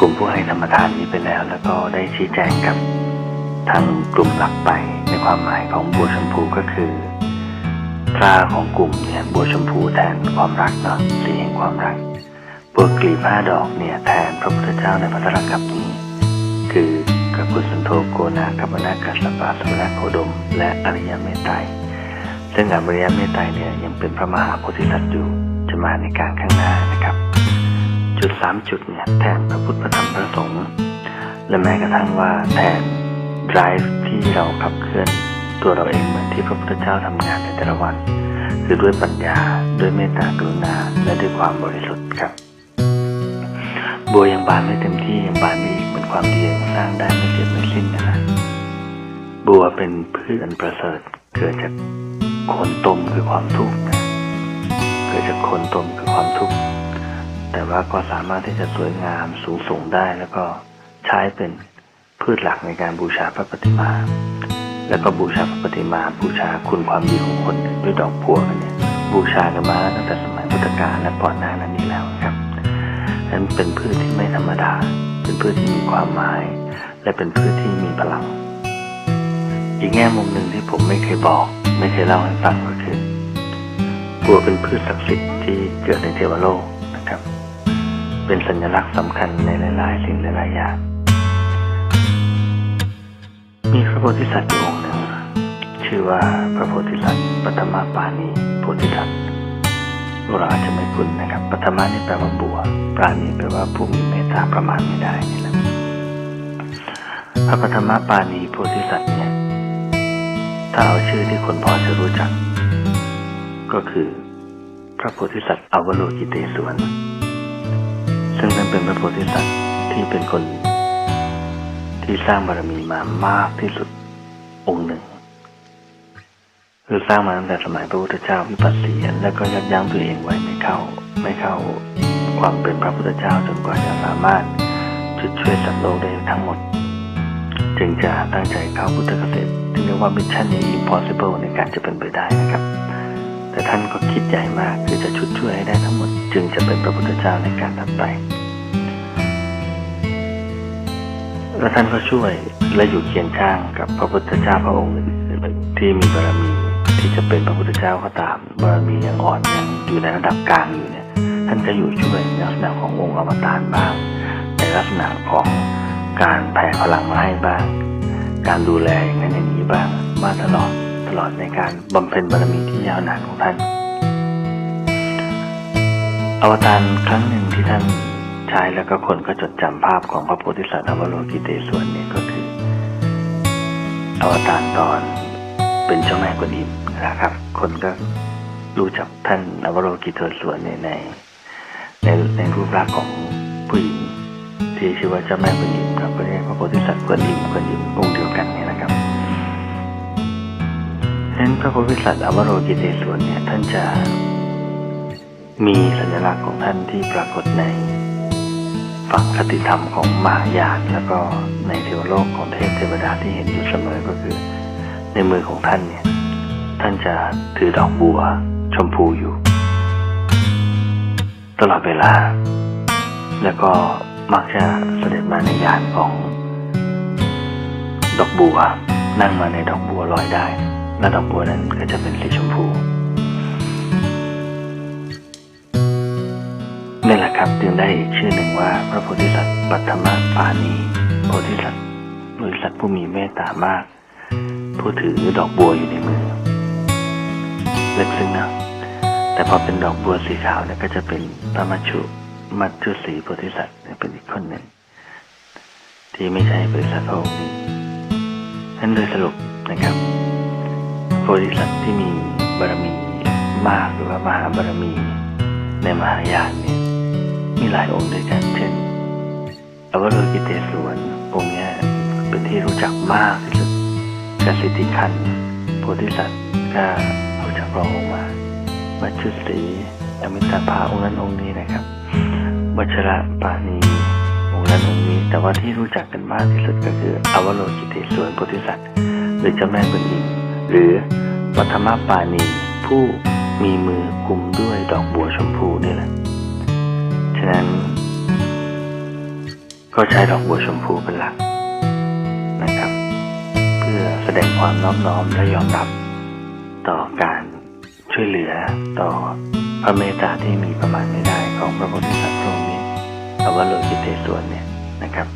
กลุ่มผู้ให้ธรรมทานนี้ไปแล้ว แล้วก็ได้ชี้แจงกับทางกลุ่มหลักไปในความหมายของบัวชมพูก็คือตราของกลุ่มเนี่ยบัวชมพูแทนความรักเนาะสีแห่งความรักบัวกลีบห้าดอกเนี่ยแทนพระพุทธเจ้าในพัทธกับนี้ คือกักุสันโธโกนากัปนากัสสปะสมณโคดม และอริยเมตไตรซึ่งอริยเมตไตรเนี่ยยังเป็นพระมหาโพธิสัตว์อยู่จะมาในการข้างหน้านะครับ จุดสามจุดเนี่ยแทนพระพุทธพระธรรมพระสงฆ์และแม้กระทั่งว่าแทน drive ที่เราขับเคลื่อนตัวเราเองเหมือนที่พระพุทธเจ้าทำงานในแต่ละวัน คือด้วยปัญญาด้วยเมตตากรุณาและด้วยความบริสุทธิ์ครับบัวยังบานไม่เต็มที่ยังบานไม่อีกเหมือนความดียังสร้างได้ไม่เสร็จไม่สิ้นนะนะบัวเป็นพืชอันประเสริฐเกิดจากโคนตมคือความทุกข์เกิดจากโคนตมคือความทุกข์ แต่ว่าก็สามารถที่จะสวยงามสูงส่งได้ แล้วก็ใช้เป็นพืชหลักในการบูชาพระปฏิมา แล้วก็บูชาพระปฏิมา บูชาคุณความดีของคนด้วยดอกบัวกันเนี่ยบูชากันมาตั้งแต่สมัยพุทธกาลและก่อนหน้านั้นนี้แล้วครับนั้นเป็นพืชที่ไม่ธรรมดา เป็นพืชที่มีความหมาย และเป็นพืชที่มีพลัง อีกแง่มุมหนึ่งที่ผมไม่เคยบอก ไม่เคยเล่าให้ฟังก็คือ บัวเป็นพืชศักดิ์สิทธิ์ที่เกิดในเทวโลก เป็นสัญลักษณ์สำคัญในหลาย ๆ สิ่งหลายๆอย่าง มีพระโพธิสัตว์อยู่องค์หนึ่ง ชื่อว่าพระโพธิสัตว์ปฐมปานีโพธิสัตว์เราอาจจะไม่คุ้นนะครับปัทมานี่แปลว่าบัว ปราณีแปลว่าผู้มีเมตตาประมาณไม่ได้นี่แหละพระปัทมาปาณีโพธิสัตว์เนี่ยถ้าเอาชื่อที่คนพอจะรู้จัก ก็คือ พระโพธิสัตว์อวโลกิเตศวน ซึ่งนั้นเป็นพระโพธิสัตว์ที่เป็นคน ที่สร้างบารมีมามากที่สุดองค์หนึ่ง คือสร้างมาตั้งแต่สมัยพระพุทธเจ้าวิปัสสีแล้วก็ยับยั้งตัวเองไว้ไม่เข้า ไม่เข้าความเป็นพระพุทธเจ้าจนกว่าจะสามารถจุดช่วยสัตว์โลกได้ทั้งหมด จึงจะตั้งใจเข้าพุทธเกษตรที่เรียกว่ามิชชั่นนี้ impossible ในการจะเป็นไปได้นะครับ แต่ท่านก็คิดใหญ่มากคือจะชุดช่วยให้ได้ทั้งหมด จึงจะเป็นพระพุทธเจ้าในการถัดไป และท่านก็ช่วยและอยู่เคียงข้างกับพระพุทธเจ้าพระองค์ที่มีบารมีที่จะเป็นพระพุทธเจ้าก็ตามบารมียังอ่อนยังอยู่ในระดับกลางอยู่เนี่ย ท่านก็อยู่ช่วยในลักษณะขององค์อมตะบ้างในลักษณะของการแผ่พลังมาให้บ้าง การดูแลอย่างนั้นอย่างนี้บ้างมาตลอด ตลอดในการบำเพ็ญบารมีที่ยาวนานของท่าน อวตารครั้งหนึ่งที่ท่านใช้แล้วก็คนก็จดจำภาพของพระโพธิสัตว์อวโลกิเตศวนนี่ก็คือ อวตารตอนเป็นเจ้าแม่กวนอิมนะครับ คนก็รู้จักท่านอวโลกิเตศวนเนี่ยในในในรูปลักษณ์ของผู้หญิงที่ชื่อว่าเจ้าแม่กวนอิมครับก็เรียกพระโพธิสัตว์กวนอิมกวนอิมองค์เดียวกันนี่นะครับ ฉะนั้นพระโพธิสัตว์อวโลกิเตศวนเนี่ยท่านจะมีสัญลักษณ์ของท่านที่ปรากฏในฝั่งคติธรรมของมหายานแล้วก็ในเทวโลกของเทพเทวดาที่เห็นอยู่เสมอก็คือ ในมือของท่านเนี่ย ท่านจะถือดอกบัวชมพูอยู่ ตลอดเวลา แล้วก็มักจะเสด็จมาในยานของ ดอกบัวนั่งมาในดอกบัวลอยได้ และดอกบัวนั้นก็จะเป็นสีชมพูนี่แหละครับจึงได้อีกชื่อหนึ่งว่า พระโพธิสัตว์ปัทมปานีโพธิสัตว์บริสัตว์ผู้มีเมตตามาก ผู้ถือดอกบัวอยู่ในมือเล็กซึ้งนะแต่พอเป็นดอกบัวสีขาวเนี่ยก็จะเป็นพระมัจจุมัจจุสีโพธิสัตว์เป็นอีกคนหนึ่ง ที่ไม่ใช่บริษัทพระองค์นี้นั้นโดยสรุปนะครับ พธิสัตว์ที่มีบารมีมากหรือว่ามหาบารมีในมหายานเนี่ยมีหลายองค์ด้วยกันเช่นอวโลกิเตศวนองค์นี้เป็นที่รู้จักมากที่สุดกสิทธิคันโพธิสัตว์ก็รู้จักรองลงมามัจจุสีอมิตาภาองค์นั้นองค์นี้นะครับวัชระปานีองค์นั้นองค์นี้ แต่ว่าที่รู้จักกันมากที่สุดก็คืออวโลกิเตศวนโพธิสัตว์หรือเจ้าแม่กุนอิม หรือวัฒมปานีผู้มีมือกุมด้วยดอกบัวชมพูนี่แหละ ฉะนั้น ก็ใช้ดอกบัวชมพูเป็นหลักนะครับ เพื่อแสดงความน้อบน้อมและยอมรับต่อการช่วยเหลือต่อพระเมตตาที่มีประมาณไม่ได้ของพระพธิสัตว์พระองค์นี้อวโลกิเตศวนเนี่ยนะครับ